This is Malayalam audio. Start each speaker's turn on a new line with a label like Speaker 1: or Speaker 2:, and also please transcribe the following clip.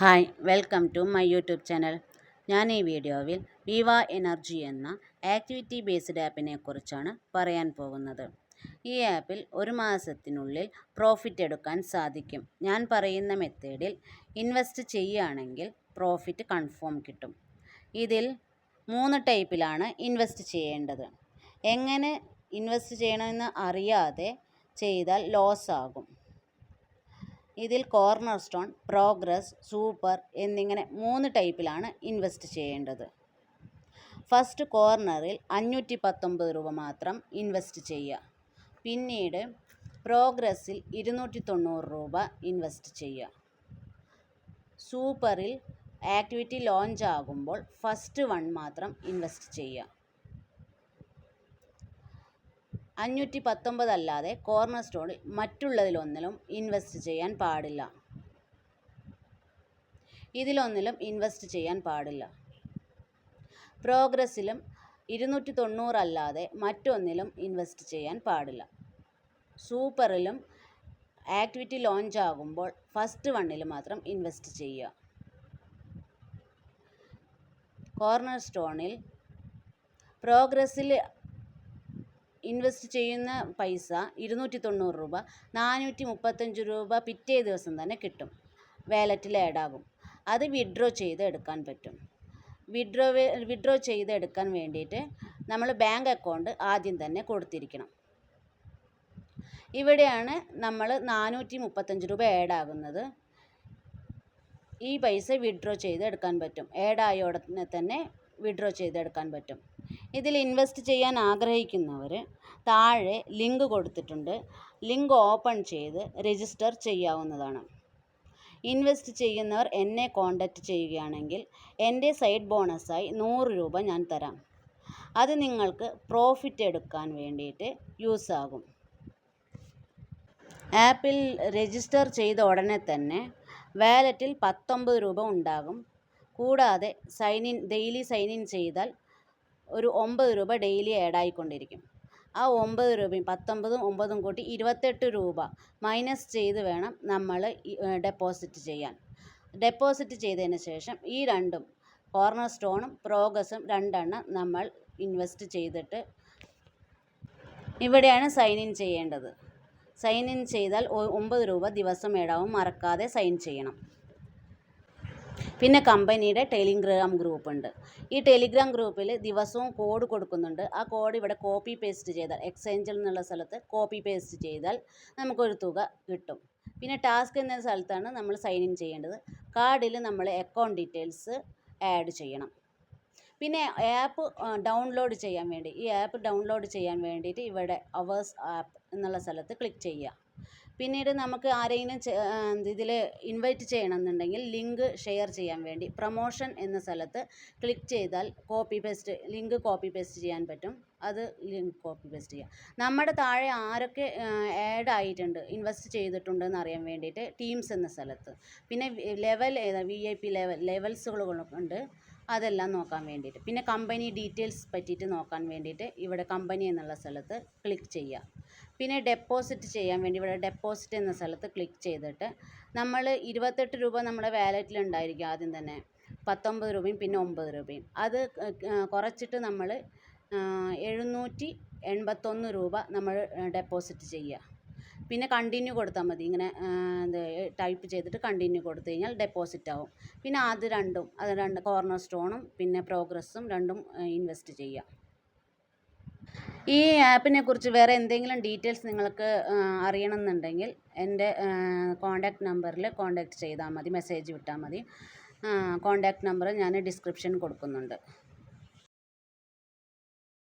Speaker 1: Hi welcome to my YouTube channel. ഞാൻ ഈ വീഡിയോയിൽ വിവ എനർജി എന്ന ആക്ടിവിറ്റി ബേസ്ഡ് ആപ്പിനെ കുറിച്ചാണ് പറയാൻ പോകുന്നത്. ഈ ആപ്പിൽ ഒരു മാസത്തിനുള്ളിൽ പ്രോഫിറ്റ് എടുക്കാൻ സാധിക്കും. ഞാൻ പറയുന്ന മെത്തേഡിൽ ഇൻവെസ്റ്റ് ചെയ്യുകയാണെങ്കിൽ പ്രോഫിറ്റ് കൺഫേം കിട്ടും. ഇതിൽ മൂന്ന് ടൈപ്പിലാണ് ഇൻവെസ്റ്റ് ചെയ്യേണ്ടത്. എങ്ങനെ ഇൻവെസ്റ്റ് ചെയ്യണമെന്ന് അറിയാതെ ചെയ്താൽ ലോസ് ആകും. ഇതിൽ കോർണർ സ്റ്റോൺ പ്രോഗ്രസ് സൂപ്പർ എന്നിങ്ങനെ മൂന്ന് ടൈപ്പിലാണ് ഇൻവെസ്റ്റ് ചെയ്യേണ്ടത്. ഫസ്റ്റ് കോർണറിൽ അഞ്ഞൂറ്റി പത്തൊമ്പത് രൂപ മാത്രം ഇൻവെസ്റ്റ് ചെയ്യുക. പിന്നീട് പ്രോഗ്രസ്സിൽ ഇരുന്നൂറ്റി തൊണ്ണൂറ് രൂപ ഇൻവെസ്റ്റ് ചെയ്യുക. സൂപ്പറിൽ ആക്ടിവിറ്റി ലോഞ്ച് ആകുമ്പോൾ ഫസ്റ്റ് വൺ മാത്രം ഇൻവെസ്റ്റ് ചെയ്യുക. അഞ്ഞൂറ്റി പത്തൊമ്പത് അല്ലാതെ കോർണർ സ്റ്റോണിൽ മറ്റുള്ളതിലൊന്നിലും ഇൻവെസ്റ്റ് ചെയ്യാൻ പാടില്ല. ഇതിലൊന്നിലും ഇൻവെസ്റ്റ് ചെയ്യാൻ പാടില്ല. പ്രോഗ്രസ്സിലും ഇരുന്നൂറ്റി തൊണ്ണൂറല്ലാതെ മറ്റൊന്നിലും ഇൻവെസ്റ്റ് ചെയ്യാൻ പാടില്ല. സൂപ്പറിലും ആക്ടിവിറ്റി ലോഞ്ച് ആകുമ്പോൾ ഫസ്റ്റ് വണ്ണിൽ മാത്രം ഇൻവെസ്റ്റ് ചെയ്യുക. കോർണർ സ്റ്റോണിൽ പ്രോഗ്രസ്സിൽ ഇൻവെസ്റ്റ് ചെയ്യുന്ന പൈസ ഇരുന്നൂറ്റി തൊണ്ണൂറ് രൂപ നാനൂറ്റി മുപ്പത്തഞ്ച് രൂപ പിറ്റേ ദിവസം തന്നെ കിട്ടും. വാലറ്റിൽ ആഡാകും. അത് വിഡ്രോ ചെയ്ത് എടുക്കാൻ പറ്റും. വിഡ്രോ വിഡ്രോ ചെയ്ത് എടുക്കാൻ വേണ്ടിയിട്ട് നമ്മൾ ബാങ്ക് അക്കൗണ്ട് ആദ്യം തന്നെ കൊടുത്തിരിക്കണം. ഇവിടെയാണ് നമ്മൾ നാനൂറ്റി മുപ്പത്തഞ്ച് രൂപ ആഡാകുന്നത്. ഈ പൈസ വിഡ്രോ ചെയ്ത് എടുക്കാൻ പറ്റും. ആഡായ ഉടനെ തന്നെ വിഡ്രോ ചെയ്തെടുക്കാൻ പറ്റും. ഇതിൽ ഇൻവെസ്റ്റ് ചെയ്യാൻ ആഗ്രഹിക്കുന്നവർ താഴെ ലിങ്ക് കൊടുത്തിട്ടുണ്ട്. ലിങ്ക് ഓപ്പൺ ചെയ്ത് രജിസ്റ്റർ ചെയ്യാവുന്നതാണ്. ഇൻവെസ്റ്റ് ചെയ്യുന്നവർ എന്നെ കോൺടാക്റ്റ് ചെയ്യുകയാണെങ്കിൽ എന്റെ സൈഡ് ബോണസായി നൂറ് രൂപ ഞാൻ തരാം. അത് നിങ്ങൾക്ക് പ്രോഫിറ്റ് എടുക്കാൻ വേണ്ടിയിട്ട് യൂസ് ആകും. ആപ്പിൽ രജിസ്റ്റർ ചെയ്ത ഉടനെ തന്നെ വാലറ്റിൽ പത്തൊമ്പത് രൂപ ഉണ്ടാകും. കൂടാതെ sign in daily sign in ചെയ്താൽ ഒരു ഒമ്പത് രൂപ ഡെയിലി ആഡായിക്കൊണ്ടിരിക്കും ആ ഒമ്പത് രൂപയും പത്തൊമ്പതും ഒമ്പതും കൂട്ടി ഇരുപത്തെട്ട് രൂപ മൈനസ് ചെയ്ത് വേണം നമ്മൾ ഡെപ്പോസിറ്റ് ചെയ്യാൻ. ഡെപ്പോസിറ്റ് ചെയ്തതിന് ശേഷം ഈ രണ്ടും കോർണർ സ്റ്റോണും പ്രോഗസും രണ്ടെണ്ണം നമ്മൾ ഇൻവെസ്റ്റ് ചെയ്തിട്ട് ഇവിടെയാണ് സൈൻ ഇൻ ചെയ്യേണ്ടത്. സൈൻ ഇൻ ചെയ്താൽ ഒമ്പത് രൂപ ദിവസം ഏടാവും മറക്കാതെ സൈൻ ചെയ്യണം. പിന്നെ കമ്പനിയുടെ ടെലിഗ്രാം ഗ്രൂപ്പ് ഉണ്ട്. ഈ ടെലിഗ്രാം ഗ്രൂപ്പിൽ ദിവസവും കോഡ് കൊടുക്കുന്നുണ്ട്. ആ കോഡ് ഇവിടെ കോപ്പി പേസ്റ്റ് ചെയ്താൽ എക്സ്ചേഞ്ചിൽ നിന്നുള്ള സ്ഥലത്ത് കോപ്പി പേസ്റ്റ് ചെയ്താൽ നമുക്കൊരു തുക കിട്ടും. പിന്നെ ടാസ്ക് എന്ന സ്ഥലത്താണ് നമ്മൾ സൈൻ ഇൻ ചെയ്യേണ്ടത്. കാർഡിൽ നമ്മൾ അക്കൗണ്ട് ഡീറ്റെയിൽസ് ആഡ് ചെയ്യണം. പിന്നെ ആപ്പ് ഡൗൺലോഡ് ചെയ്യാൻ വേണ്ടി. ഈ ആപ്പ് ഡൗൺലോഡ് ചെയ്യാൻ വേണ്ടിയിട്ട് ഇവിടെ അവേഴ്സ് ആപ്പ് എന്നുള്ള സ്ഥലത്ത് ക്ലിക്ക് ചെയ്യുക. പിന്നീട് നമുക്ക് ആരെങ്കിലും ഇതിൽ ഇൻവൈറ്റ് ചെയ്യണമെന്നുണ്ടെങ്കിൽ ലിങ്ക് ഷെയർ ചെയ്യാൻ വേണ്ടി പ്രൊമോഷൻ എന്ന സ്ഥലത്ത് ക്ലിക്ക് ചെയ്താൽ copy paste link copy paste ചെയ്യാൻ പറ്റും. അത് ലിങ്ക് കോപ്പി പേസ്റ്റ് ചെയ്യാം. നമ്മുടെ താഴെ ആരൊക്കെ ആഡ് ആയിട്ടുണ്ട് ഇൻവെസ്റ്റ് ചെയ്തിട്ടുണ്ട് എന്ന് അറിയാൻ വേണ്ടിയിട്ട് ടീംസ് എന്ന സ്ഥലത്ത്. പിന്നെ ലെവൽ ഏതാ വി ഐ പി ലെവൽ ലെവൽസുകളുണ്ട് അതെല്ലാം നോക്കാൻ വേണ്ടിയിട്ട്. പിന്നെ കമ്പനി ഡീറ്റെയിൽസ് പറ്റിയിട്ട് നോക്കാൻ വേണ്ടിയിട്ട് ഇവിടെ കമ്പനി എന്നുള്ള സ്ഥലത്ത് ക്ലിക്ക് ചെയ്യുക. പിന്നെ ഡെപ്പോസിറ്റ് ചെയ്യാൻ വേണ്ടി ഇവിടെ ഡെപ്പോസിറ്റ് എന്ന സ്ഥലത്ത് ക്ലിക്ക് ചെയ്തിട്ട് നമ്മൾ ഇരുപത്തെട്ട് രൂപ നമ്മുടെ വാലറ്റിൽ ഉണ്ടായിരിക്കും ആദ്യം തന്നെ. പത്തൊമ്പത് രൂപയും പിന്നെ ഒമ്പത് രൂപയും. അത് കുറച്ചിട്ട് നമ്മൾ എഴുന്നൂറ്റി എൺപത്തൊന്ന് രൂപ നമ്മൾ ഡെപ്പോസിറ്റ് ചെയ്യുക. പിന്നെ കണ്ടിന്യൂ കൊടുത്താൽ മതി. ഇങ്ങനെ എന്ത് ടൈപ്പ് ചെയ്തിട്ട് കണ്ടിന്യൂ കൊടുത്തു കഴിഞ്ഞാൽ ഡെപ്പോസിറ്റ് ആവും. പിന്നെ അത് രണ്ടും അത് രണ്ട് കോർണർ സ്റ്റോണും പിന്നെ പ്രോഗ്രസ്സും രണ്ടും ഇൻവെസ്റ്റ് ചെയ്യുക ഈ ആപ്പിനെ കുറിച്ച് വേറെ എന്തെങ്കിലും ഡീറ്റെയിൽസ് നിങ്ങൾക്ക് അറിയണമെന്നുണ്ടെങ്കിൽ എന്റെ കോൺടാക്റ്റ് നമ്പറിൽ കോൺടാക്റ്റ് ചെയ്താൽ മതി. മെസ്സേജ് വിട്ടാൽ മതി. കോൺടാക്റ്റ് നമ്പർ ഞാൻ ഡിസ്ക്രിപ്ഷൻ കൊടുക്കുന്നുണ്ട്.